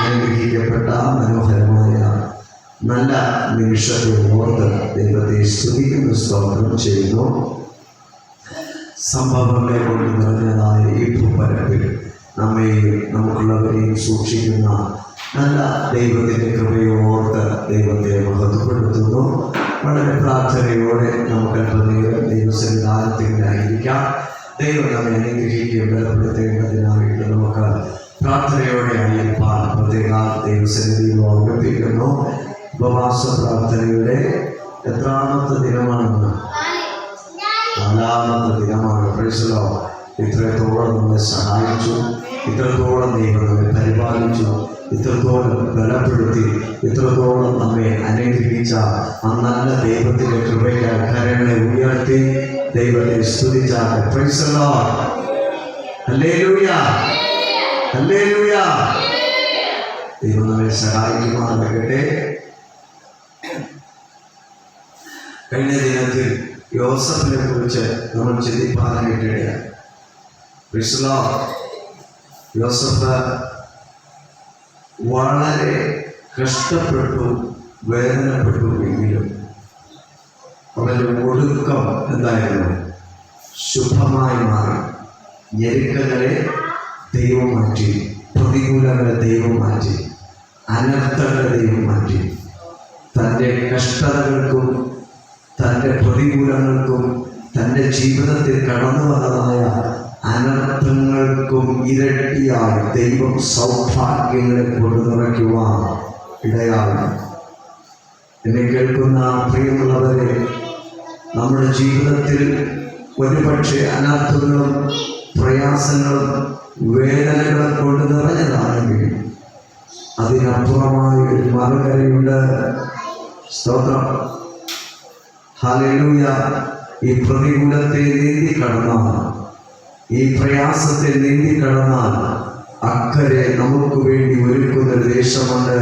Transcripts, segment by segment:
അനുഗ്രഹിക്കപ്പെട്ട മനോഹരമായ നല്ല നിമിഷത്തെ ഓർത്ത് ദൈവത്തെ സ്തുതിക്കുന്ന സ്തോത്രം ചെയ്യുന്നു. സംഭവങ്ങളെ കൊണ്ട് നിറഞ്ഞതായ ഈ ഭൂപരപ്പിൽ നമ്മെയും നമുക്കുള്ളവരെയും സൂക്ഷിക്കുന്ന നല്ല ദൈവത്തിന്റെ കൃപയെ ഓർത്ത് ദൈവത്തെ മഹത്വപ്പെടുത്തുന്നു. വളരെ പ്രാർത്ഥനയോടെ നമുക്ക് അല്പനേരം ദൈവസന്നിധാനത്തിലായിരിക്കാം ദൈവം നമ്മെ അനുഗ്രഹിക്കുകയും ബലപ്പെടുത്തേണ്ടതിനായിട്ട് നമുക്ക് പ്രാർത്ഥനയോടെ അയ്യപ്പാൻ പ്രത്യേക ദൈവസന്നിധിയിൽ ഓർമ്മിപ്പിക്കുന്നു. ഉപവാസ പ്രാർത്ഥനയുടെ എത്രാമത്തെ ദിനമാണെന്ന്? നാലാമത്തെ ദിനമാണ്. പ്രൈസലോ ഇത്രത്തോളം നമ്മെ സഹായിച്ചു. ഇത്രത്തോളം ദൈവം നമ്മെ പരിപാലിച്ചു. ഇത്രത്തോളം ബലപ്പെടുത്തി. ഇത്രത്തോളം നമ്മെ അനുഗ്രഹിച്ച ആ നല്ല ദൈവത്തിന്റെ കൃപയ്ക്ക് കരങ്ങളെ ഉയർത്തി. ദൈവത്തെ സ്തുതിച്ചാട്ടെ ലോർഡ് ഹല്ലേലൂയ ഹല്ലേലൂയ ദൈവം നമ്മെ സഹായിക്കുമാറാകട്ടെ. കഴിഞ്ഞ ദിനത്തിൽ യോസഫിനെ കുറിച്ച് നമ്മൾ ചിന്തിപ്പാനായിട്ടിടയായി ക്രിസ്ലോ യോസഫ് വളരെ കഷ്ടപ്പെട്ടു വേദനപ്പെട്ടു എങ്കിലും അവന്റെ ഒടുക്കം എന്തായിരുന്നു? ശുഭമായി മാറി. ഞെരുക്കങ്ങളെ ദൈവം മാറ്റി. പ്രതികൂലങ്ങളെ ദൈവം മാറ്റി. അനർത്ഥങ്ങളെ ദൈവം മാറ്റി. തന്റെ കഷ്ടതകൾക്കും തന്റെ പ്രതികൂലങ്ങൾക്കും തന്റെ ജീവിതത്തിൽ കടന്നു വന്നതായ അനർത്ഥങ്ങൾക്കും ഇരട്ടിയായി ദൈവം സൗഭാഗ്യങ്ങളെ കൊണ്ടു നിറയ്ക്കുവാൻ ഇടയാകും എന്നെ കേൾക്കുന്ന പ്രിയമുള്ളവരെ നമ്മുടെ ജീവിതത്തിൽ ഒരുപക്ഷെ അനർത്ഥങ്ങളും പ്രയാസങ്ങളും വേദനകളും കൊണ്ട് നിറഞ്ഞതാണെങ്കിൽ അതിനപ്പുറമായി ഒരു മറുകരയുണ്ട്. സ്തോത്രം. ഹലൂയ ഈ പ്രതികൂലത്തെ നീന്തി കടന്നാൽ ഈ പ്രയാസത്തെ നീന്തി കടന്നാൽ അക്കരെ നമുക്ക് വേണ്ടി ഒരുക്കുന്ന ഒരു ദേശമുണ്ട്.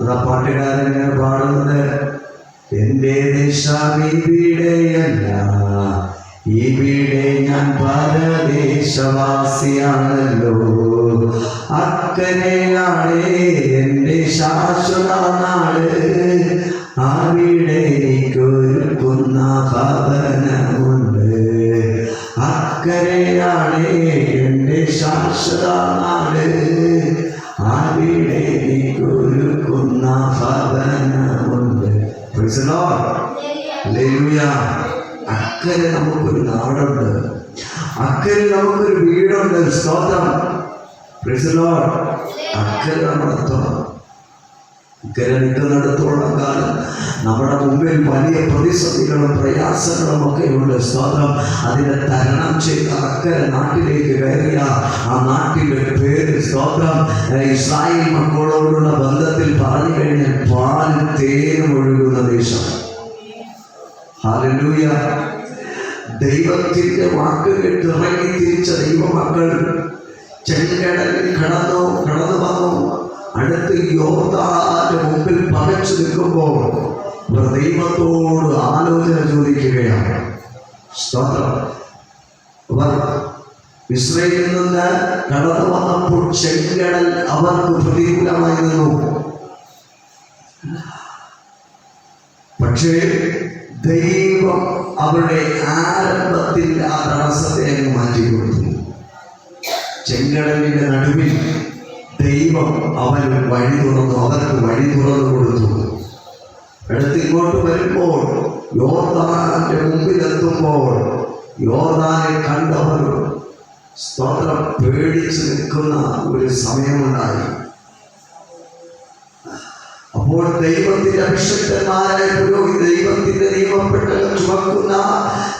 അതാ പാട്ടുകാരൻ പാടുന്നത് എന്റെ ദേശം ഇവിടെയല്ല ഇവിടെ ഞാൻ പരദേശവാസിയാണല്ലോ. അക്കനെയാണ് എന്റെ ശാശ്വത നാട്. അക്കരെ നമുക്കൊരു വീടുണ്ട് സ്തോത്രം the Lord. അക്കരെ നമ്മളെത്തണം കാലം നമ്മുടെ മുമ്പിൽ വലിയ പ്രതിസന്ധികളും പ്രയാസങ്ങളും ഒക്കെ ഉണ്ട് സ്തോത്രം അതിനെ തരണം ചെയ്ത് അക്കരെ നാട്ടിലേക്ക് കയറിയ ആ നാട്ടിന്റെ പേര് സ്തോത്രം ഇസ്രായേൽ മക്കളോടുള്ള ബന്ധത്തിൽ പറഞ്ഞു കഴിഞ്ഞാൽ പാലും തേനും ഒഴുകുന്ന ദേശം ഹാലലൂയ ദൈവത്തിന്റെ വാക്ക് കേട്ട് ഇറങ്ങി തിരിച്ച ദൈവമക്കൾ ചെങ്കടലിൽ കടന്നോ കടന്നു വന്നു അടുത്ത് യോർദാന്റെ മുമ്പിൽ പകച്ചു നിൽക്കുമ്പോൾ ദൈവത്തോട് ആലോചന ചോദിക്കുകയാണ്. സ്തോത്രം. അവർ ഇസ്രയേലിൽ നിന്ന് കടന്നു വന്നപ്പോൾ ചെങ്കടൽ അവർക്ക് പ്രതികൂലമായിരുന്നു. പക്ഷേ ദൈവം അവരുടെ ആരംഭത്തിൽ ആ തടസ്സത്തെ അങ്ങ് മാറ്റി കൊടുത്തു ചെങ്കടലിന്റെ നടുവിൽ ദൈവം അവന് വഴി തുറന്നു അവർക്ക് വഴി തുറന്നു കൊടുത്തു. എടുത്തിങ്ങോട്ട് വരുമ്പോൾ യോർദാന്റെ മുമ്പിലെത്തുമ്പോൾ യോർദാനെ കണ്ടവർ സ്തോത്രം പേടിച്ച് നിൽക്കുന്ന ഒരു സമയമുണ്ടായി. അപ്പോൾ ദൈവത്തിന്റെ അഭിഷക്തന്മാരായ പുരോഹിത നിയമപ്പെട്ടകൾ ചുമക്കുന്ന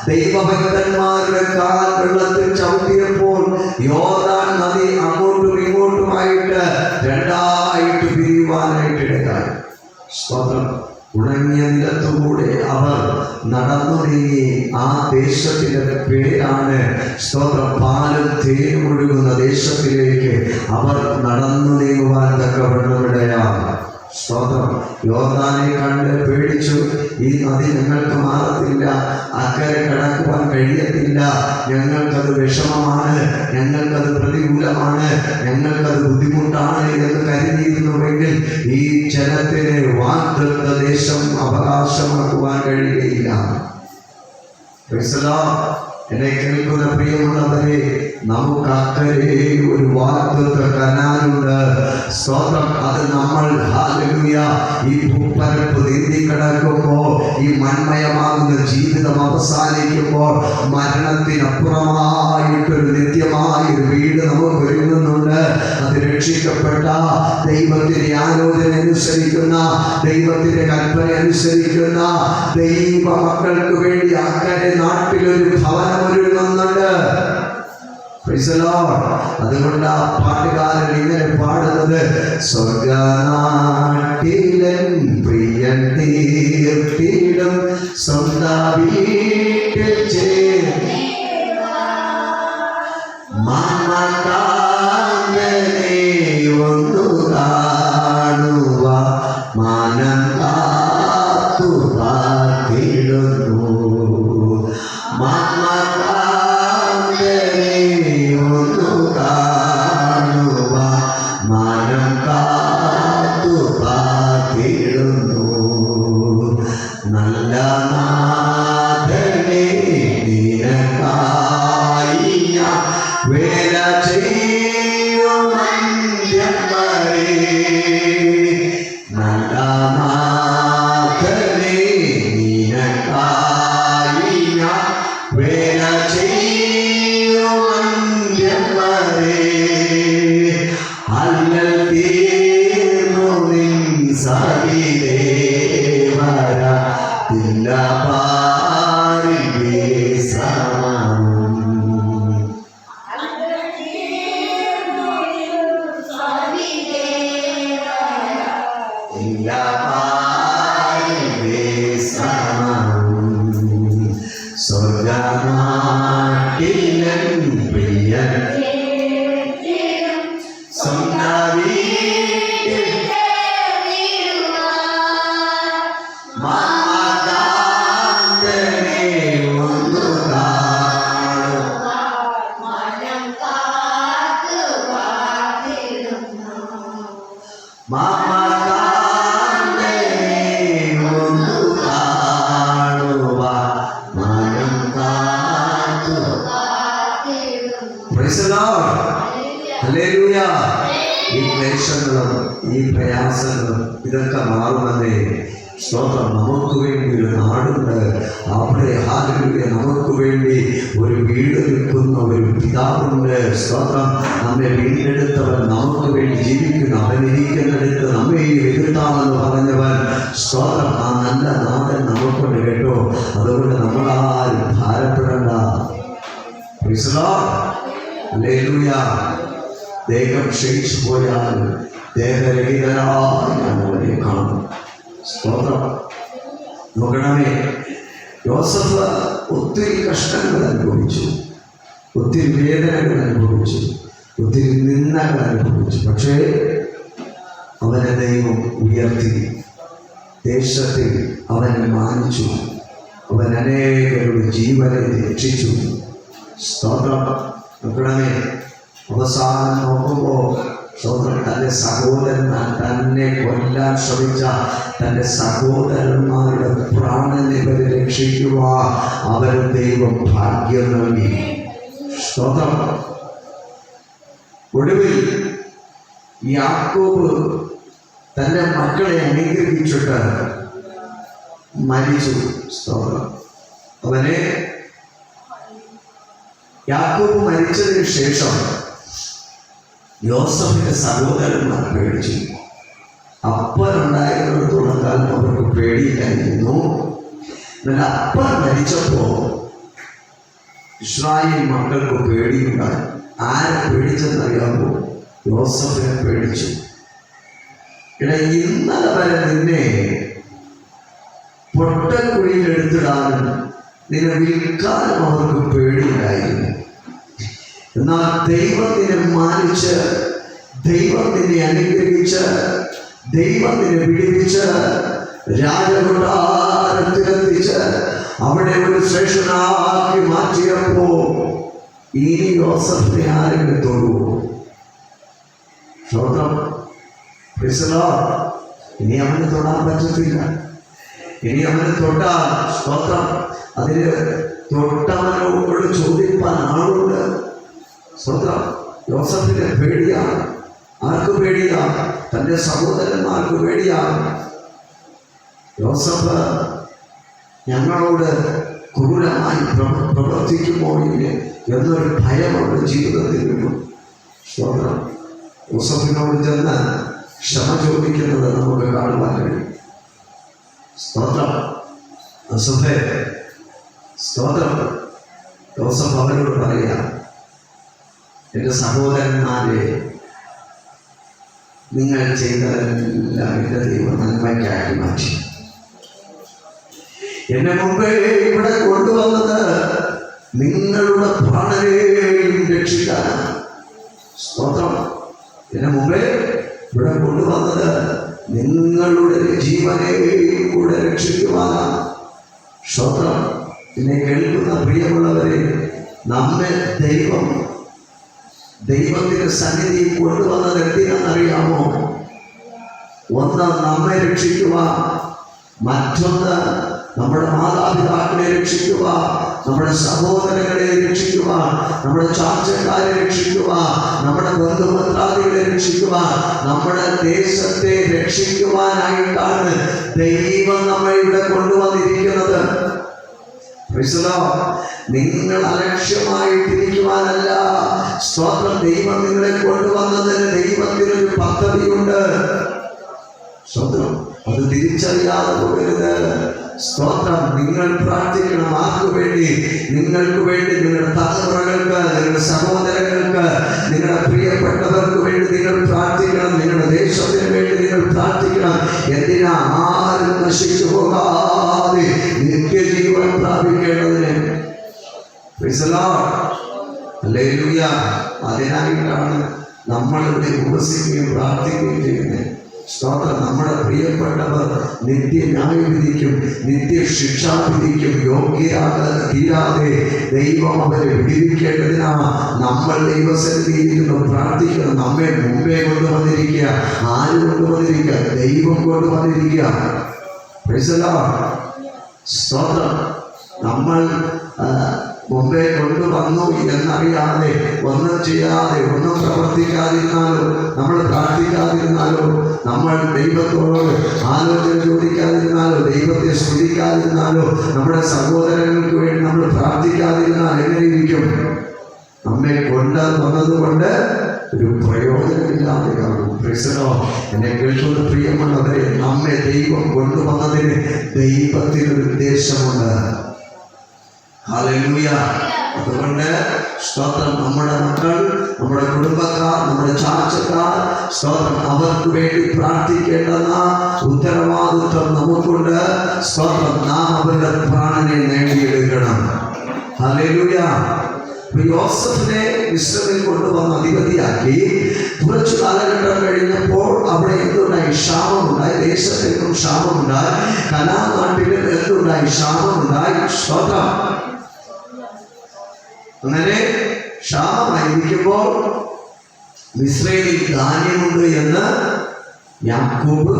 ദൈവഭക്തന്മാരുടെ കാൽ വെള്ളത്തിൽ ചവിട്ടിയപ്പോൾ യോർദാൻ നദി അങ്ങോട്ടും ഇങ്ങോട്ടുമായിട്ട് രണ്ടായിട്ട് പിരിയുവാനായിട്ട് ഇടയായി. സ്തോത്രം. ഉണങ്ങിയ നിലത്തുകൂടെ അവർ നടന്നു നീങ്ങി ആ ദേശത്തിന്റെ പേരാണ് സ്തോത്രം. പാലും തേനും ഒഴുകുന്ന ദേശത്തിലേക്ക് അവർ നടന്നു നീങ്ങുവാൻ തക്കവണ്ണം ഇടയാണ് സ്തോത്രം. യോർദാനെ കണ്ട് പേടിച്ചു. ഈ നദി ഞങ്ങൾക്ക് മാറത്തില്ല. അക്കരെ കടക്കുവാൻ കഴിയത്തില്ല. ഞങ്ങൾക്കത് വിഷമമാണ്. ഞങ്ങൾക്കത് പ്രതികൂലമാണ്. ഞങ്ങൾക്കത് ബുദ്ധിമുട്ടാണ് എന്ന് കരുതിയിരുന്നുവെങ്കിൽ ഈ ജലത്തിനെ വാഗ്ദത്ത ദേശം അവകാശമാക്കുവാൻ കഴിയുകയില്ല. എന്നെ കേൾക്കുന്ന പ്രിയമുള്ളവരെ നമുക്ക് അക്കരെ ഒരു വാഗ്ദത്ത കനാലുണ്ട്. സ്തോത്രം അത് നമ്മൾ ഈ ഭൂപ്പരപ്പ് നീന്തി കിടക്കുമ്പോൾ ഈ മന്മയമാകുന്ന ജീവിതം അവസാനിക്കുമ്പോൾ മരണത്തിനപ്പുറമായിട്ടൊരു നിത്യമായ ഒരു വീട് നമുക്ക് ഒരുങ്ങുന്നുണ്ട്. അത് രക്ഷിക്കപ്പെട്ട ദൈവത്തിന്റെ ആലോചന അനുസരിക്കുന്ന ദൈവത്തിന്റെ കൽപ്പന അനുസരിക്കുന്ന ദൈവ മക്കൾക്ക് വേണ്ടി അക്കരെ നാട്ടിലൊരു ഭവനം Lord. അതുകൊണ്ട് ആ പാട്ടുകാരൻ ഇങ്ങനെ പാടുന്നത്. സ്വർഗനാട്ടിലൻ പ്രിയൻ തീർത്തിടും. സ്വന്തം വീട്ടിൽ ചേർന്ന് ഒന്നു കാണുക മാനം കാത്തു നാടുണ്ട് അവിടെ ഹാലലുയ നമുക്ക് വേണ്ടി ഒരു വീട് നിൽക്കുന്ന ഒരു പിതാവുണ്ട് സ്തോത്രം നമ്മെ വീണ്ടെടുത്തവൻ നമുക്ക് വേണ്ടി ജീവിക്കുന്നു അവൻ ഇരിക്കുന്നിടത്ത് നമ്മെ ഈ എതിർത്താമെന്ന് പറഞ്ഞവൻ സ്തോത്രം. ആ നല്ല നാടൻ നമുക്കുണ്ട് കേട്ടോ. അതുകൊണ്ട് നമ്മളാരും ഭാരപ്പെടേണ്ട. ദേഹം ക്ഷയിച്ചു പോയാൽ ദേഹരഹിതരായി ഞാൻ അവരെ കാണും. സ്തോത്രം. നോക്കണമേ. യോസഫ് ഒത്തിരി കഷ്ടങ്ങൾ അനുഭവിച്ചു. ഒത്തിരി വേദനകൾ അനുഭവിച്ചു. ഒത്തിരി നിന്ദകൾ അനുഭവിച്ചു. പക്ഷേ അവനെ ദൈവം ഉയർത്തി. ദേശത്തിൽ അവനെ മാനിച്ചു. അവൻ അനേകരുടെ ജീവനെ രക്ഷിച്ചു. സ്തോത്രം. നോക്കണമേ. അവസാനം നോക്കുമ്പോൾ സ്തോത്രം. തന്റെ സഹോദരന്മാർ തന്നെ കൊല്ലാൻ ശ്രമിച്ച തന്റെ സഹോദരന്മാരുടെ പ്രാണനെ ഇവരെ രക്ഷിക്കുക അവരെ ദൈവം ഭാഗ്യം നൽകി. സ്തോത്രം. ഒടുവിൽ യാക്കോബ് തന്റെ മക്കളെ അംഗീകരിച്ചിട്ട് മരിച്ചു. സ്തോത്രം. അവനെ യാക്കോബ് മരിച്ചതിന് ശേഷം യോസഫിന്റെ സഹോദരന്മാർ പേടിച്ചു. അപ്പനുണ്ടായിരുന്നിടത്തോളം കാലം അവർക്ക് പേടിയില്ലായിരുന്നു. എന്നാൽ അപ്പൻ മരിച്ചപ്പോ ഇസ്രായേൽ മക്കൾക്ക് പേടിയുണ്ടായി. ആരെ പേടിച്ചെന്നറിയാമോ? യോസഫിനെ പേടിച്ചു. ഇവിടെ ഇന്നലെ വരെ നിന്നെ പൊട്ടക്കുഴിയിൽ എടുത്തിടാനും നിന്നെ വിൽക്കാനും അവർക്ക് പേടിയുണ്ടായിരുന്നു. എന്നാൽ ദൈവത്തിനെ മാനിച്ച് ദൈവത്തിനെ അനുഗ്രഹിച്ച് ദൈവം നിന്നെ വിടുവിച്ച് രാജകൊട്ടാരത്തിലെത്തിച്ച് അവിടെ ഒരു ശ്രേഷ്ഠനാക്കി മാറ്റിയപ്പോ ഈ യോസഫിനെ ആരെങ്കിലും തൊടുവോ പ്രിസലോ ഇനി അവന് തൊടാൻ പറ്റത്തില്ല. ഇനി അവന് തൊട്ടാൽ സ്തോത്രം അതിന് തൊട്ടവനോട് ചോദിപ്പാൻ ആളുണ്ട്. സ്തോത്രം യോസഫിന്റെ പേടിയാണ്. ആർക്ക് പേടിയാണ് തന്റെ സഹോദരന്മാർക്ക് പേടിയാണ് യോസഫ് ഞങ്ങളോട് ക്രൂരമായി പ്രവ- പ്രവർത്തിക്കുമോ എന്നൊരു ഭയം അവരുടെ ജീവിതത്തിൽ സ്തോത്രം യോസഫിനോട് ചെന്ന് ക്ഷമ ചോദിക്കുന്നത് നമുക്ക് കാണുവാൻ കഴിയും. സ്തോത്രം. യോസഫേ സ്തോത്രം. യോസഫ് അവരോട് പറയാം എന്റെ സഹോദരന്മാരെ നിങ്ങൾ ചെയ്തതെല്ലാം എന്റെ ദൈവം നന്മയ്ക്കാക്കി മാറ്റി. എന്നെ മുമ്പേ ഇവിടെ കൊണ്ടുവന്നത് നിങ്ങളുടെ പ്രാണനെയും രക്ഷിക്കാൻ. സ്തോത്രം. എന്നെ മുമ്പേ ഇവിടെ കൊണ്ടുവന്നത് നിങ്ങളുടെ ജീവനെയും കൂടെ രക്ഷിക്കുവാനാണ്. സ്തോത്രം. എന്നെ കേൾക്കുന്ന പ്രിയമുള്ളവരെ നമ്മെ ദൈവം ദൈവത്തിന്റെ സന്നിധി കൊണ്ടുവന്നത് എന്തിനാണെന്നറിയാമോ? ഒന്ന് നമ്മെ രക്ഷിക്കുക മറ്റൊന്ന് നമ്മുടെ മാതാപിതാക്കളെ രക്ഷിക്കുക നമ്മുടെ സഹോദരങ്ങളെ രക്ഷിക്കുക നമ്മുടെ ചാർച്ചക്കാരെ രക്ഷിക്കുക നമ്മുടെ ബന്ധുമിത്രാദികളെ രക്ഷിക്കുക നമ്മുടെ ദേശത്തെ രക്ഷിക്കുവാനായിട്ടാണ് ദൈവം നമ്മെ ഇവിടെ കൊണ്ടുവന്നിരിക്കുന്നത്. നിങ്ങൾ അലക്ഷ്യമായിട്ടിരിക്കുവാനല്ല. സ്വന്തം ദൈവം നിങ്ങളെ കൊണ്ടുവന്നതിന് ദൈവത്തിനൊരു പദ്ധതിയുണ്ട്. അത് തിരിച്ചറിയാതെ പോകരുത്. സ്തോത്രം നിങ്ങൾ പ്രാർത്ഥിക്കണം. ആർക്കു വേണ്ടി? നിങ്ങൾക്ക് വേണ്ടി നിങ്ങളുടെ തലമുറകൾക്ക് നിങ്ങളുടെ സഹോദരങ്ങൾക്ക് നിങ്ങളുടെ പ്രിയപ്പെട്ടവർക്ക് വേണ്ടി നിങ്ങൾ പ്രാർത്ഥിക്കണം. നിങ്ങളുടെ ദേശത്തിന് വേണ്ടി നിങ്ങൾ പ്രാർത്ഥിക്കണം. എന്തിനാ? ആരും നശിച്ചു പോകാതെ നിത്യജീവൻ പ്രാപിക്കേണ്ടതിന് Praise നമ്മൾ ഇവിടെ. അതിനായിട്ടാണ് ഉപസിക്കുകയും പ്രാർത്ഥിക്കുകയും ചെയ്യുന്നത്. സ്തോത്രം. നമ്മുടെ പ്രിയപ്പെട്ടവർ നിത്യ ന്യായവിധിക്കും നിത്യ ശിക്ഷാവിധിക്കും യോഗ്യരാക തീരാതെ ദൈവം അവരെ വിടിവിക്കേണ്ടതിനാ നമ്മൾ ദൈവസന്നിധിയിൽ പ്രാർത്ഥിക്കുന്നു നമ്മെ മുമ്പേ കൊണ്ടുവന്നിരിക്കുക ആര് കൊണ്ടുവന്നിരിക്കുക ദൈവം കൊണ്ടുവന്നിരിക്കുക. സ്തോത്രം. നമ്മൾ മുമ്പേ കൊണ്ടുവന്നു എന്നറിയാതെ ഒന്നും ചെയ്യാതെ ഒന്നും പ്രവർത്തിക്കാതിരുന്നാലോ നമ്മൾ പ്രാർത്ഥിക്കാതിരുന്നാലോ നമ്മൾ ദൈവത്തോട് ആലോചന ചോദിക്കാതിരുന്നാലോ ദൈവത്തെ സ്തുതിക്കാതിരുന്നാലോ നമ്മുടെ സഹോദരങ്ങൾക്ക് വേണ്ടി നമ്മൾ പ്രാർത്ഥിക്കാതിരുന്നാൽ എങ്ങനെ ഇരിക്കും? നമ്മെ കൊണ്ട് വന്നതുകൊണ്ട് ഒരു പ്രയോജനമില്ലാതെ കാണും. എന്നെ കേൾക്കുന്ന പ്രിയമുള്ളവരെ നമ്മെ ദൈവം കൊണ്ടുവന്നതിന് ദൈവത്തിനൊരു ഉദ്ദേശമുണ്ട്. അതുകൊണ്ട് സ്തോത്രം നമ്മുടെ മക്കൾ നമ്മുടെ കുടുംബക്കാർ നമ്മുടെ ചാർച്ചക്കാർ സ്തോത്രം അവർക്ക് വേണ്ടി പ്രാർത്ഥിക്കേണ്ടെന്ന ഉത്തരവാദിത്വം നമുക്കുണ്ട്. സ്തോത്രം നാം അവരുടെ പ്രാണനെ നേടിയെടുക്കണം. അപ്പൊ യോസഫിനെ ഇസ്രയേലിൽ കൊണ്ടുവന്ന് അധിപതിയാക്കി കുറച്ചു കാലഘട്ടം കഴിഞ്ഞപ്പോൾ അവിടെ എന്തുണ്ടായി? ക്ഷാമമുണ്ടായി. ദേശത്തെങ്ങും ക്ഷാമമുണ്ടായി. കലാ നാട്ടിലും എന്തുണ്ടായി? ക്ഷാമമുണ്ടായി. സ്തോത്രം. അങ്ങനെ ക്ഷാമമായിരിക്കുമ്പോൾ മിശ്രയിൽ ധാന്യമുണ്ട് എന്ന് യാക്കോബ്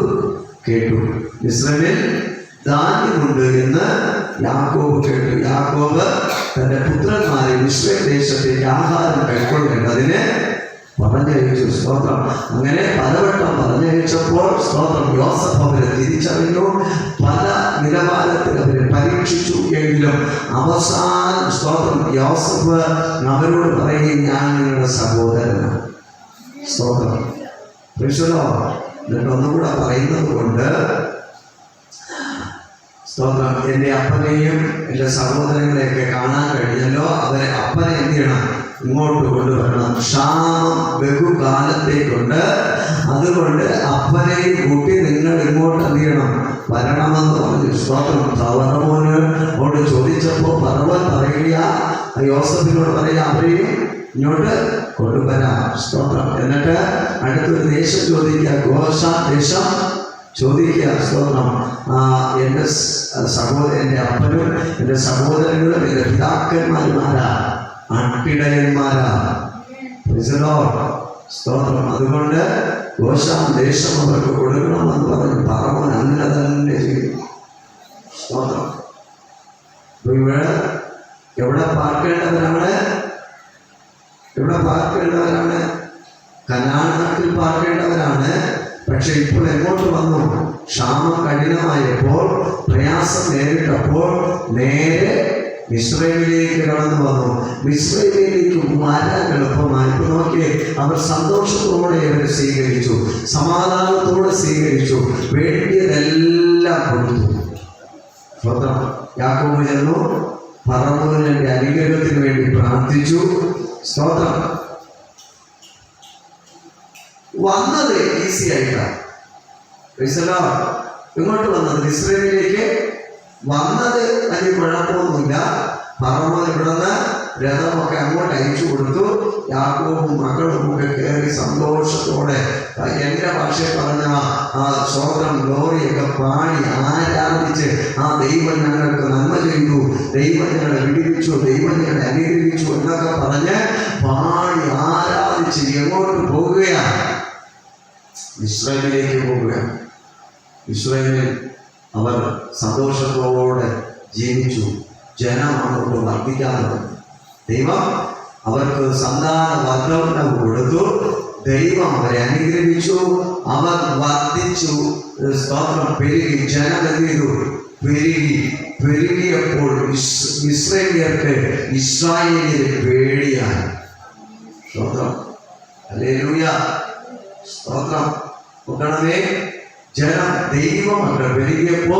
കേട്ടു. മിശ്രമിൽ ധാന്യമുണ്ട് എന്ന് യാക്കോബ് കേട്ടു. യാക്കോബ് തന്റെ പുത്രന്മാരെ മിശ്ര ദേശത്തേക്ക് ആഹാരം കൈക്കൊള്ളേണ്ടതിന് പറഞ്ഞയച്ചു സ്തോത്രം. അങ്ങനെ പലവട്ടം പറഞ്ഞയച്ചപ്പോൾ സ്തോത്രം. യോസഫ് അവരെ തിരിച്ചറിഞ്ഞു. പല നിലവാരത്തിൽ അവരെ പരീക്ഷിച്ചു എങ്കിലും അവസാനം സ്തോത്രം യോസഫ് അവരോട് പറയുകയും ഞാൻ നിങ്ങളുടെ സഹോദരനാണ്. സ്തോത്രം. പ്രശ്നോ എന്നിട്ട് ഒന്നുകൂടെ പറയുന്നത് കൊണ്ട് സ്തോത്രം എന്റെ അപ്പനെയും എന്റെ സഹോദരങ്ങളെയൊക്കെ കാണാൻ കഴിഞ്ഞല്ലോ. അവരെ അപ്പനെ എന്ത് ചെയ്യണം? ഇങ്ങോട്ട് കൊണ്ടുവരണം. ക്ഷാമം ബഹുകാലത്തേക്കുണ്ട്. അതുകൊണ്ട് അപ്പനെയും കൂട്ടി നിങ്ങൾ ഇങ്ങോട്ട് എന്ത് ചെയ്യണം? വരണമെന്ന് പറഞ്ഞു സ്തോത്രം. സവർണമോനോട് ചോദിച്ചപ്പോൾ പറവൻ പറയുക യോസഫിനോട് പറയുക അവരെയും ഇങ്ങോട്ട് കൊണ്ടുവരാം സ്തോത്രം. എന്നിട്ട് അടുത്തൊരു ദേശം ചോദിക്കുക ഘോഷ ദേശം? ചോദിക്കുക സ്തോത്രം എന്റെ സഹോദര എന്റെ അപ്പനും എന്റെ സഹോദരങ്ങളും എന്റെ പിതാക്കന്മാരുമാരാ അട്ടിടയന്മാരാ. സ്തോത്രം. അതുകൊണ്ട് ഗോശാം ദേശം അവർക്ക് കൊടുക്കണമെന്ന് പറഞ്ഞു. പറവൻ അങ്ങനെ തന്നെ സ്തോത്രം. എവിടെ പാർക്കേണ്ടവരാണ് എവിടെ പാർക്കേണ്ടവരാണ് കനാൻ പാർക്കേണ്ടവരാണ് പക്ഷെ ഇപ്പോൾ എങ്ങോട്ട് വന്നു? ക്ഷാമം കഠിനമായപ്പോൾ പ്രയാസം നേരിട്ടപ്പോൾ നേരെ മിശ്രമിലേക്ക് കടന്നു വന്നു. മിശ്രമിലേക്ക് വരാൻ എളുപ്പമായി. ഇപ്പൊ നോക്കിയേ അവർ സന്തോഷത്തോടെ അവരെ സ്വീകരിച്ചു സമാധാനത്തോടെ സ്വീകരിച്ചു വേണ്ടിയതെല്ലാം കൊടുത്തു. സ്വന്തം യാക്കോബ് ചെന്നു പറമ്പൂരിന്റെ അനുഗ്രഹത്തിന് വേണ്ടി പ്രാർത്ഥിച്ചു. സ്തോത്രം. വന്നത് ഈസി ആയിട്ടാണ്. ഇങ്ങോട്ട് വന്നത്? ഇസ്രയേലിലേക്ക് വന്നത് അതിന് കുഴപ്പമൊന്നുമില്ല. പറമ്പത് ഇവിടുന്ന് രഥമൊക്കെ അങ്ങോട്ട് അയച്ചു കൊടുത്തു. യാക്കോബും മക്കളും ഒക്കെ കയറി സന്തോഷത്തോടെ എന്റെ പക്ഷേ പറഞ്ഞ ആ സ്വന്തം ഗ്ലോറിയൊക്കെ പാടി ആരാധിച്ച് ആ ദൈവം ഞങ്ങൾക്ക് നന്മ ചെയ്തു. ദൈവം ഞങ്ങളെ വിടിവിച്ചു ദൈവം ഞങ്ങളെ അനുഗ്രഹിച്ചു എന്നൊക്കെ പറഞ്ഞ് പാടി ആരാധിച്ച് എങ്ങോട്ട് പോകുകയാണ്? ഇസ്രായേലിലേക്ക് പോകുക ഇസ്രായേലിൽ അവർ സന്തോഷത്തോടെ ജീവിച്ചു. ജനം അങ്ങോട്ട് വർദ്ധിക്കാൻ ദൈവം അവർക്ക് സന്താന വർദ്ധനം കൊടുത്തു. ദൈവം അവരെ അനുഗ്രഹിച്ചു. അവർ വർദ്ധിച്ചു സ്തോത്രം പെരുകി ജനം പെരുകി പെരുകിയപ്പോൾ ഇസ്രേലിയർക്ക് ഇസ്രായേലിയെ പേടിയായി. സ്തോത്രം. ഹല്ലേലൂയ. സ്തോത്രം. നോക്കണമേ. ജനം ദൈവം അവിടെ പെരുകിയപ്പോ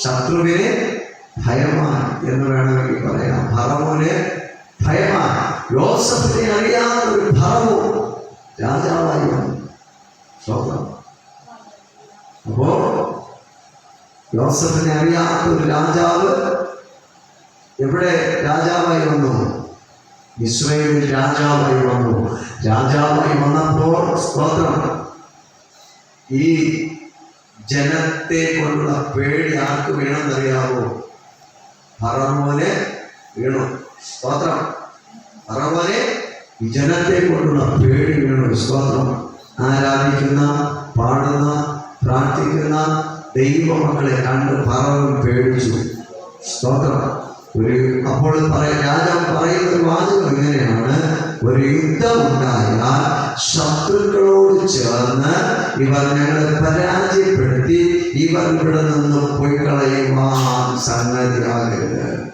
ശത്രുവിനെ ഭയമാണ് എന്ന് വേണമെങ്കിൽ പറയാം. ഭറവോന് ഭയമാണ്. യോസഫിനെ അറിയാത്ത ഒരു ഭറവോ രാജാവായി വന്നു. സ്തോത്രം അപ്പോ യോസഫിനെ അറിയാത്ത ഒരു രാജാവ് എവിടെ രാജാവായി വന്നു? ഇസ്രയേലിൽ രാജാവായി വന്നു. രാജാവായി വന്നപ്പോൾ സ്തോത്രം. ഈ ജനത്തെ കൊണ്ടുള്ള പേടി ആർക്ക് വേണമെന്നറിയാവോ? പറമോനെ വീണു. സ്തോത്രം പറമോനെ ജനത്തെ കൊണ്ടുള്ള പേടി വീണു. സ്തോത്രം ആരാധിക്കുന്ന പാടുന്ന പ്രാർത്ഥിക്കുന്ന ദൈവമക്കളെ കണ്ട് പറവൻ പേടിച്ചു. സ്തോത്രം ഒരു അപ്പോൾ പറയാം രാജാവ് പറയുന്ന വാചകം ഇങ്ങനെയാണ്. ഒരു യുദ്ധം ഉണ്ടായാൽ ശത്രുക്കളോട് ചേർന്ന് ഇവർ ഞങ്ങളെ പരാജയപ്പെടുത്തി ഇവർ ഇവിടെ നിന്ന് പോയി കളയുവാൻ സംഗതിയാകരുത്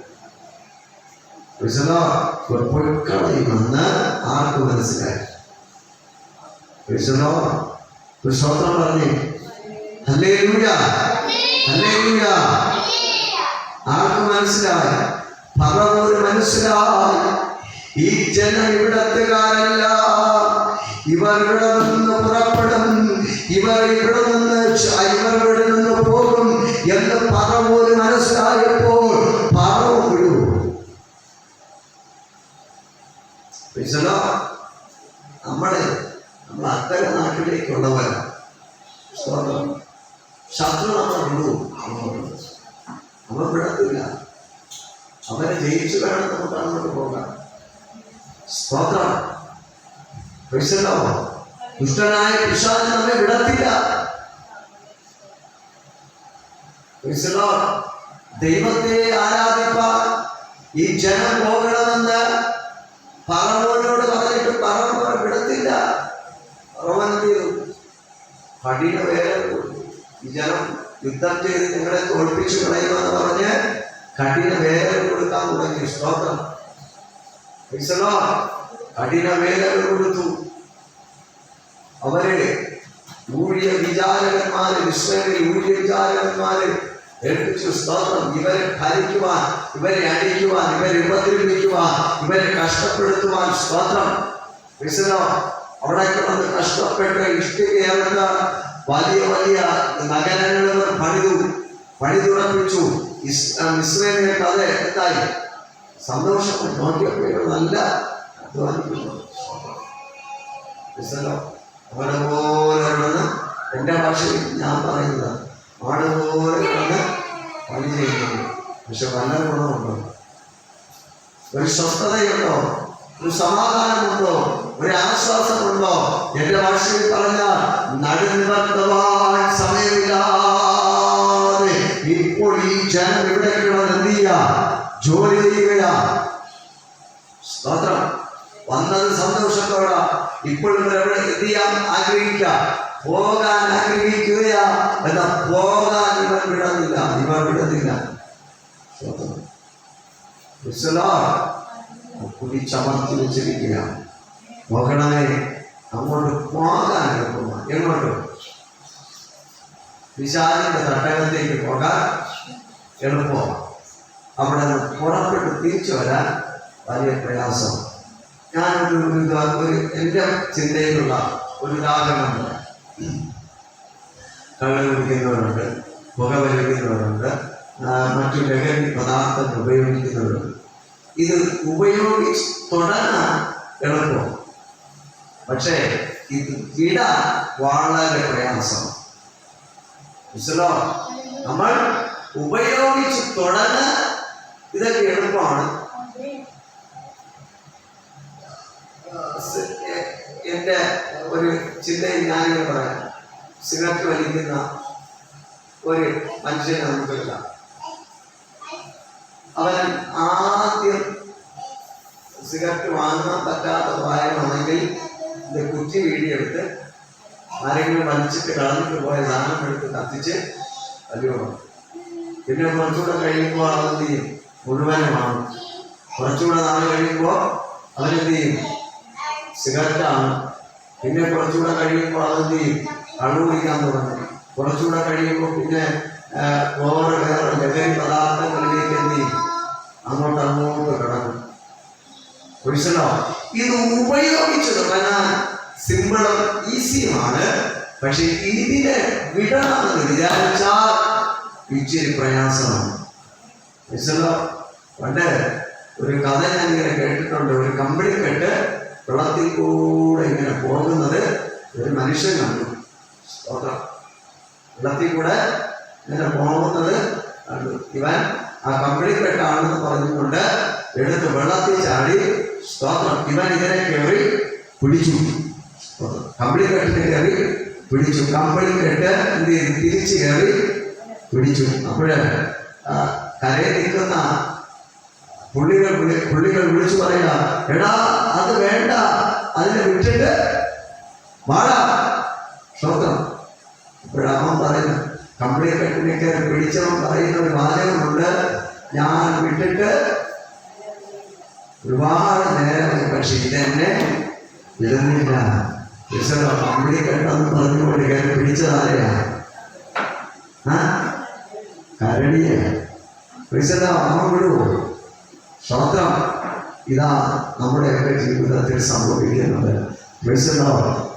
പോയി കളയുമെന്ന് ആർക്ക് മനസ്സിലായി? മനസ്സിലോ? ഒരു സ്വന്തം അല്ലേ ഹല്ലേലൂയ. ആർക്ക് മനസ്സിലായി? പറവൂര് മനസ്സിലായി. ഈ ജനം ഇവിടത്തുകാരല്ല. ഇവർ ഇവിടെ നിന്ന് പുറപ്പെടും. ഇവർ ഇവിടെ നിന്ന് ഇവർ ഇവിടെ നിന്ന് പോകും എന്ന് പറവൂര് മനസ്സിലായപ്പോൾ പറവ് നമ്മളെ നമ്മൾ അത്തരം നാട്ടിലേക്കുള്ളവർ സ്തോത്രം ശത്രു നമ്മൾ വിടൂ. നമ്മൾ വിടത്തില്ല. അവരെ ജയിച്ചു വേണം നമുക്ക് അങ്ങോട്ട് പോകാൻ. സ്തോത്രം ദുഷ്ടനായ പിശാച് നമ്മെ വിടത്തില്ല. ദൈവത്തെ ആരാധിപ്പാൻ ഈ ജനം പോകണമെന്ന് പറവോനോട് പറഞ്ഞിട്ട് പറവോൻ വിടത്തില്ല. കഠിന വേല ഈ ജനം യുദ്ധം ചെയ്ത് നിങ്ങളെ തോൽപ്പിച്ചു കളയുമെന്ന് പറഞ്ഞ് കഠിന വേല കൊടുക്കാൻ തുടങ്ങി. സ്തോത്രം. കഠിന വേദന കൊടുത്തു. അവരെ ഊഴിയ വിചാരകന്മാരെ ഇസ്രയേലിൽ ഊഴിയ വിചാരകന്മാരെ ഏൽപ്പിച്ചു സ്തോത്രം. ഇവരെ ഭരിക്കുവാൻ ഇവരെ അടിക്കുവാൻ ഇവരെ ഉപദ്രവിക്കുവാൻ ഇവരെ കഷ്ടപ്പെടുത്തുവാൻ സ്തോത്രം. വിശ്വനോ. അവിടെ കിടന്ന് കഷ്ടപ്പെട്ട് ഇഷ്ടികയേർത്ത വലിയ വലിയ നഗരങ്ങളിൽ പണിതു പണിതുറപ്പിച്ചു. ഇസ്രയേലിലേക്ക് കഥ എന്തായി? സന്തോഷം. നോക്കിയപ്പോൾ ഇവർ നല്ല അധ്വാനിക്കുന്നു മനസ്സിലോ അവനെ എന്റെ ഭാഷയിൽ ഞാൻ പറയുന്നത് ആട് പണി ചെയ്യുന്നത് പക്ഷെ നല്ല ഗുണമുണ്ടോ? ഒരു സ്വസ്ഥതയുണ്ടോ? ഒരു സമാധാനമുണ്ടോ? ഒരു ആശ്വാസമുണ്ടോ? എന്റെ ഭാഷയിൽ പറഞ്ഞാൽ നടുനിവർത്തവാൻ സമയമില്ലാതെ ഇപ്പോൾ ഈ ജനം ഇവിടെ കിടന്ന് എന്ത് ജോലി ചെയ്യുകയാ. സ്തോത്രം. വന്നത് സന്തോഷത്തോടെ ഇപ്പോഴും എവിടെ എന്ത് ആഗ്രഹിക്കാം. പോകാൻ ആഗ്രഹിക്കുകയാ. എന്നാ പോകാൻ ഇവൻ വിടുന്നില്ല. ഇവൻ വിടുന്നില്ല. കുടി ചമർത്തി വെച്ചിരിക്കുക നോക്കണമേ അങ്ങോട്ട് പോകാൻ എളുപ്പമാണ് എങ്ങോട്ട്? വിശാലിന്റെ തട്ടകത്തേക്ക് പോകാൻ എളുപ്പമാണ് അവിടെ നിന്ന് പുറപ്പെട്ട് തിരിച്ചു വരാൻ വലിയ പ്രയാസം. ഞാനൊരു ഒരു എന്റെ ചിന്തയിലുള്ള ഒരു ഉദാഹരണമുണ്ട് കള്ള് കുടിക്കുന്നവരുണ്ട് പുക വലിക്കുന്നവരുണ്ട് മറ്റു ലഹരി പദാർത്ഥങ്ങൾ ഉപയോഗിക്കുന്നവരുണ്ട്. ഇത് ഉപയോഗിച്ച് തുടങ്ങാൻ എളുപ്പം. പക്ഷേ ഇത് വിടാൻ വളരെ പ്രയാസം. നമ്മൾ ഉപയോഗിച്ച് തുടങ്ങാൻ ഇതൊക്കെ എളുപ്പമാണ്. എന്റെ ഒരു ചിന്തയിൽ ഞാനിങ്ങനെ പറയാം. സിഗരറ്റ് വലിക്കുന്ന ഒരു മനുഷ്യനെ നമുക്കില്ല അവൻ ആദ്യം സിഗരറ്റ് വാങ്ങാൻ പറ്റാത്ത പ്രായമാണെങ്കിൽ ഇത് കുറ്റി വീടിയെടുത്ത് ആരെങ്കിലും വലിച്ചിട്ട് കളഞ്ഞിട്ട് പോയ സാധനം എടുത്ത് കത്തിച്ച് വലിയ പിന്നെ കുറച്ചുകൂടെ കഴിയുമ്പോൾ അവൻ എന്ത് ചെയ്യും മുഴുവനുമാണ്. കുറച്ചുകൂടെ നാൾ കഴിയുമ്പോൾ അവനെന്ത് ചെയ്യും? സിഗരറ്റാണ്. പിന്നെ കുറച്ചുകൂടെ കഴിയുമ്പോൾ അതെന്ത് ചെയ്യും? കള്ളു കുടിക്കാൻ തുടങ്ങും. കുറച്ചുകൂടെ കഴിയുമ്പോൾ പിന്നെ ഓവറ് വേറെ ലഹരി പദാർത്ഥങ്ങളിലേക്ക് എന്ത് ചെയ്യും? അങ്ങോട്ട് അങ്ങോട്ട് കിടക്കും. മനസ്സിലോ ഇത് ഉപയോഗിച്ച് തുടങ്ങാൻ സിമ്പിളും ഈസിയുമാണ് പക്ഷെ ഇതിനെ വിടണമെന്ന് വിചാരിച്ചാൽ ഇച്ചിരി പ്രയാസമാണ്. പുരുഷനോ പണ്ട് ഒരു കഥ ഞാൻ ഇങ്ങനെ കേട്ടിട്ടുണ്ട്. ഒരു കമ്പിളി കെട്ട് വെള്ളത്തിൽ കൂടെ ഇങ്ങനെ പോകുന്നത് ഒരു മനുഷ്യൻ കണ്ടു. സ്തോത്രം. വെള്ളത്തിൽ കൂടെ ഇങ്ങനെ പോകുന്നത് കണ്ടു. ഇവൻ ആ കമ്പിളിക്കെട്ടാണെന്ന് പറഞ്ഞുകൊണ്ട് എടുത്ത് വെള്ളത്തിൽ ചാടി സ്തോത്രം. ഇവൻ ഇങ്ങനെ കയറി പിടിച്ചു. കമ്പിളി കെട്ടിന് കയറി പിടിച്ചു. കമ്പിളിക്കെട്ട് എന്ത് ചെയ്തു? തിരിച്ചു കയറി പിടിച്ചു. അപ്പോഴ് കരയിൽ നിൽക്കുന്ന പുള്ളികൾ പുള്ളികൾ വിളിച്ചു പറയുക എടാ അത് വേണ്ട. അതിനെ വിട്ടിട്ട് വാടാ. ശ്രോത്രം. ഇപ്പോഴവൻ പറയുന്നു കമ്പിളി കെട്ടിനൊക്കെ പിടിച്ചവൻ പറയുന്ന ഒരു വാചകമുണ്ട്. ഞാൻ വിട്ടിട്ട് ഒരുപാട് നേരം പക്ഷെ ഇതെന്നെ വിടുന്നില്ല. ഈശ്വര കമ്പിളി കെട്ടെന്ന് പറഞ്ഞുകൊണ്ട് കയറി പിടിച്ചതാരെയാ കരടിയെ. ഈശ്വര അമ്മ വിടുവോ? സ്വന്തം ഇതാ നമ്മുടെയൊക്കെ ജീവിതത്തിൽ സംഭവിക്കുന്നത് മനസ്സിലോ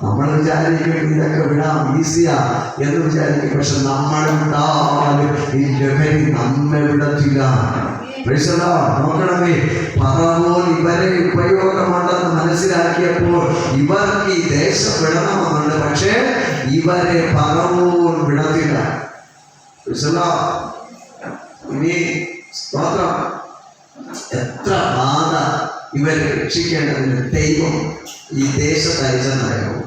നമ്മൾ വിചാരിക്കും ഇതൊക്കെ വിടാം ഈസിയാ. എന്ന് വിചാരിക്കും പക്ഷെ നമ്മൾ വിട്ടാലും ഈ ലഹരി നമ്മെ വിടത്തില്ല. മനസ്സിലോ നോക്കണമേ. പറവോൻ ഇവരെ ഉപയോഗമുണ്ടെന്ന് മനസ്സിലാക്കിയപ്പോൾ ഇവർക്ക് ഈ ദേശം വിടണമെന്നുണ്ട്. പക്ഷേ ഇവരെ പറവോൻ വിടത്തില്ല. മനസ്സിലോ ഇനി സ്തോത്രം. എത്ര ബാധ ഇവരെ രക്ഷിക്കേണ്ടതിന് ദൈവം ഈ ദേശത്ത് അയച്ചെന്നറിയാമോ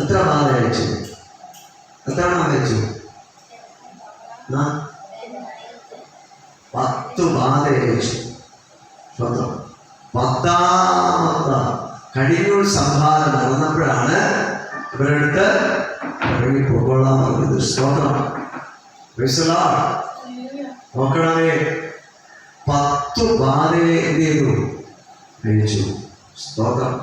എത്ര ബാധ അയച്ചു? എത്ര എണ്ണം അയച്ചു? പത്ത് ബാധ അയച്ചു. സ്വന്തം കഴിഞ്ഞൊരു സംഹാരം നടന്നപ്പോഴാണ് ഇറങ്ങി സ്തോത്രം Praise the Lord. നോക്കണമേ. പത്തു പാതിരെ എന്ത് ചെയ്തു കഴിച്ചു. സ്തോത്രം.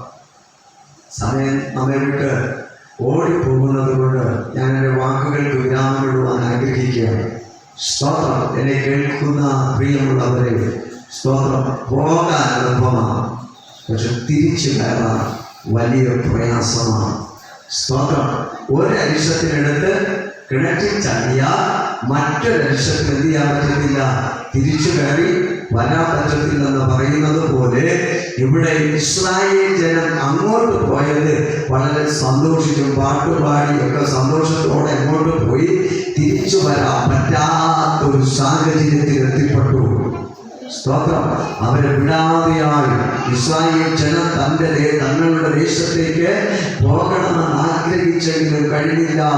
സമയം നമ്മെ വിട്ട് ഓടിപ്പോകുന്നത് കൊണ്ട് ഞാൻ എന്റെ വാക്കുകൾക്ക് വിരാമം ഇടുവാൻ ആഗ്രഹിക്കുകയാണ്. സ്തോത്രം. എന്നെ കേൾക്കുന്ന പ്രിയമുള്ളവരെ സ്തോത്രം. പോകാൻ എളുപ്പമാണ്. പക്ഷെ തിരിച്ചു കയറാൻ വലിയ പ്രയാസമാണ്. സ്തോത്രം. ഒരു അരിശത്തിനെടുത്ത് കിണറ്റിൽ ചാടിയാൽ മറ്റൊരു അരിശത്തിന് എന്ത് ചെയ്യാൻ പറ്റത്തില്ല തിരിച്ചു കയറി വരാൻ പറ്റത്തില്ലെന്ന് പറയുന്നത് പോലെ ഇവിടെ ഇസ്രായേൽ ജനം അങ്ങോട്ട് പോയ പോയത് വളരെ സന്തോഷിച്ചും പാട്ടുപാടി ഒക്കെ സന്തോഷത്തോടെ എങ്ങോട്ട് പോയി തിരിച്ചു വരാൻ പറ്റാത്തൊരു സാഹചര്യത്തിൽ എത്തിപ്പെട്ടു. സ്തോത്രം. അവരെ വിടാതെയായി ഇസ്രായേൽ ജനം തന്റെ തങ്ങളുടെ ദേശത്തേക്ക് പോകണമെന്ന് ആഗ്രഹിച്ചെങ്കിലും കഴിഞ്ഞില്ല.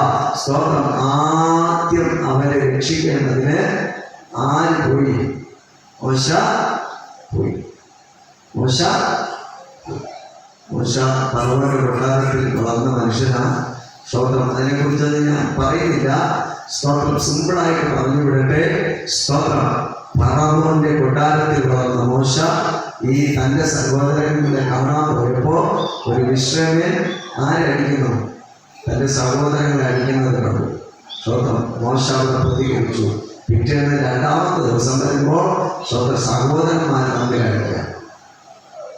സ്തോത്രം. ആദ്യം അവരെ രക്ഷിക്കേണ്ടതിന് ആര് പോയി? ഓശ പോയി. ഓശ ഓശ പർവത കൊട്ടാരത്തിൽ വളർന്ന മനുഷ്യനാണ് സ്തോത്രം. അതിനെക്കുറിച്ച് ഞാൻ പറയുന്നില്ല. സ്തോത്രം സിമ്പിളായിട്ട് പറഞ്ഞു വിടട്ടെ സ്തോത്രം. പറവോന്റെ കൊട്ടാരത്തിൽ വളർന്ന മോശ ഈ തന്റെ സഹോദരങ്ങളെ കാണാൻ പോയപ്പോൾ ഒരു വിശ്രമൻ ആരടിക്കുന്നു? തന്റെ സഹോദരങ്ങളെ അടിക്കുന്നത് കണ്ടു. ശ്രോതം മോശ അവിടെ പ്രതികരിച്ചു പിറ്റേന്ന് രണ്ടാമത്തെ ദിവസം വരുമ്പോൾ സ്വന്തം തമ്മിൽ അടിക്കാം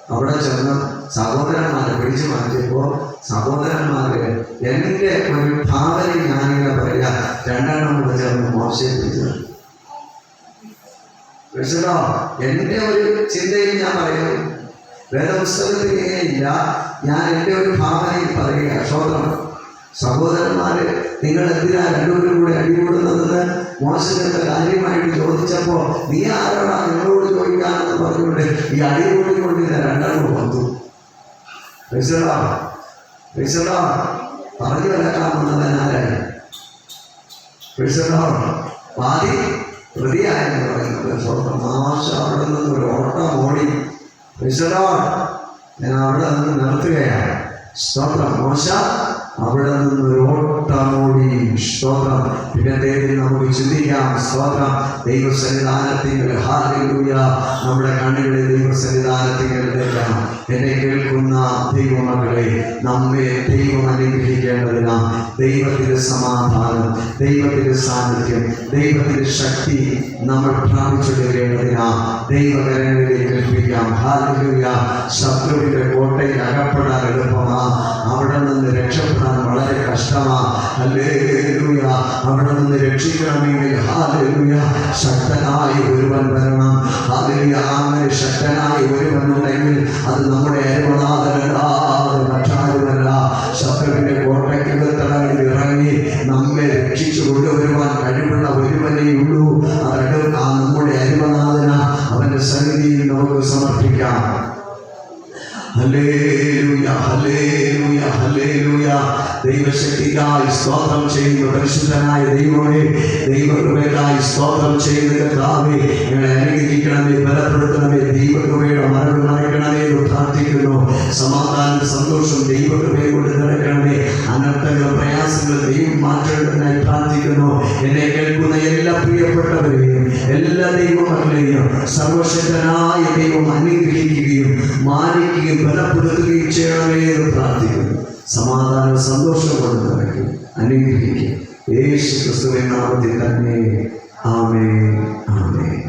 അവിടെ ചെന്ന് സഹോദരന്മാരെ പിടിച്ചു മാറ്റിയപ്പോൾ സഹോദരന്മാര് എന്റെ ഒരു ഭാവന ഞാനിങ്ങനെ പറയുക രണ്ടെണ്ണം കൂടെ ചേർന്ന് മോശയെ പിടിച്ചു മനസ്സിലോ എന്റെ ഒരു ചിന്തയിൽ ഞാൻ പറയുന്നു. വേദപുസ്തകത്തിൽ ഇങ്ങനെയില്ല ഞാൻ എന്റെ ഒരു ഭാവനയിൽ പറയുക ശോധന സഹോദരന്മാര് നിങ്ങൾ എന്തിനാ രണ്ടുപേരും കൂടെ അടികൂടുന്നതെന്ന് മോശത്തിന്റെ കാര്യമായിട്ട് ചോദിച്ചപ്പോ നീ ആരോടാ നിങ്ങളോട് ചോദിക്കാനെന്ന് പറഞ്ഞുകൊണ്ട് ഈ അടികൂടിക്കൊണ്ടിരുന്ന രണ്ടെണ്ണം വന്നു. റിസഡാ റിസഡാ പറഞ്ഞു വിലക്കാമെന്നവൻ ആരായി റിസഡാ പാതി പ്രതിയായെന്ന് പറയുന്നത് ഞാൻ അവിടെ നിന്ന് നിർത്തുകയാണ്. സ്തോത്രം. മോശ അവിടെ നിന്ന് ഓട്ടമോടി സ്തോത്രം. പിന്നത്തേതിൽ നമുക്ക് ചിന്തിക്കാം സ്തോത്രം. ദൈവസന്നിധാനത്തിങ്കൽ ഹാലൂയ നമ്മുടെ കണ്ണുകളെ ദൈവസന്നിധാനത്തിങ്കൽ വെക്കണം എന്നെ കേൾക്കുന്ന ദൈവമക്കളെ നമ്മെ ദൈവം അനുഗ്രഹിക്കേണ്ടതിനാ ദൈവത്തിന്റെ സമാധാനം ദൈവത്തിന്റെ സാന്നിധ്യം ദൈവത്തിന്റെ ശക്തി നമ്മൾ പ്രാപിച്ചെടുക്കേണ്ടതിനാ ദൈവകരങ്ങളിലേക്ക് ഏൽപ്പിക്കാം ഹാലൂയ ശത്രുവിന്റെ കോട്ടയിൽ അകപ്പെടാൻ എളുപ്പമാ. അവിടെ നിന്ന് രക്ഷപ്പെടാൻ വളരെ കഷ്ടമാ. ഹല്ലേലൂയ. അവിടെ നിന്ന് രക്ഷിക്കണമെങ്കിൽ ഹാലൂയ ശക്തനായി ഒരുവൻ വരണം. ഹാലൂയ അങ്ങനെ ശക്തനായി ഒരുവൻ ഉണ്ടെങ്കിൽ അത് നമ്മുടെ അരുമനാഥനല്ലാതെ മറ്റാരുമല്ല. ശത്രുവിന്റെ കോട്ടയ്ക്കകത്തടങ്ങളിൽ ഇറങ്ങി നമ്മെ രക്ഷിച്ചു കൊണ്ടുവരുവാൻ കഴിവുള്ള ഒരുവനേ ഉള്ളൂ. അതട് ആ നമ്മുടെ അരുമനാഥന അവന്റെ സന്നിധിയിൽ നമുക്ക് സമർപ്പിക്കാം. ദൈവശക്തിക്കായി സ്തോത്രം ചെയ്യുന്ന പരിശുദ്ധനായ ദൈവമേ ദൈവകൃപയ്ക്കായി സ്തോത്രം ചെയ്യുന്ന കർത്താവേ ഞങ്ങളെ അനുഗ്രഹിക്കണമേ ബലപ്പെടുത്തണമേ ദൈവകൃപയുടെ മരണം നടക്കണമേ എന്ന് പ്രാർത്ഥിക്കുന്നു. സമാധാനം സന്തോഷം ദൈവകൃപയെ കൊണ്ട് നിറയ്ക്കണമേ. അനർത്ഥങ്ങൾ പ്രയാസങ്ങൾ ദൈവം മാറ്റേണ്ടതിനായി പ്രാർത്ഥിക്കുന്നു. എന്നെ കേൾക്കുന്ന എല്ലാ പ്രിയപ്പെട്ടവരെയും എല്ലാ ദൈവമക്കളെയും സർവശക്തനായ ദൈവം അനുഗ്രഹിക്കുകയും മാനിക്കുകയും ബലപ്പെടുത്തുകയും ചെയ്യണമേ എന്ന് പ്രാർത്ഥിക്കുന്നു. സമാധാനവും സന്തോഷവും കൊണ്ട് നിറയ്ക്കും അനുഗ്രഹിക്കും. യേശു ക്രിസ്തുവിൻ നാമത്തിൽ തന്നെ ആമേ ആമേ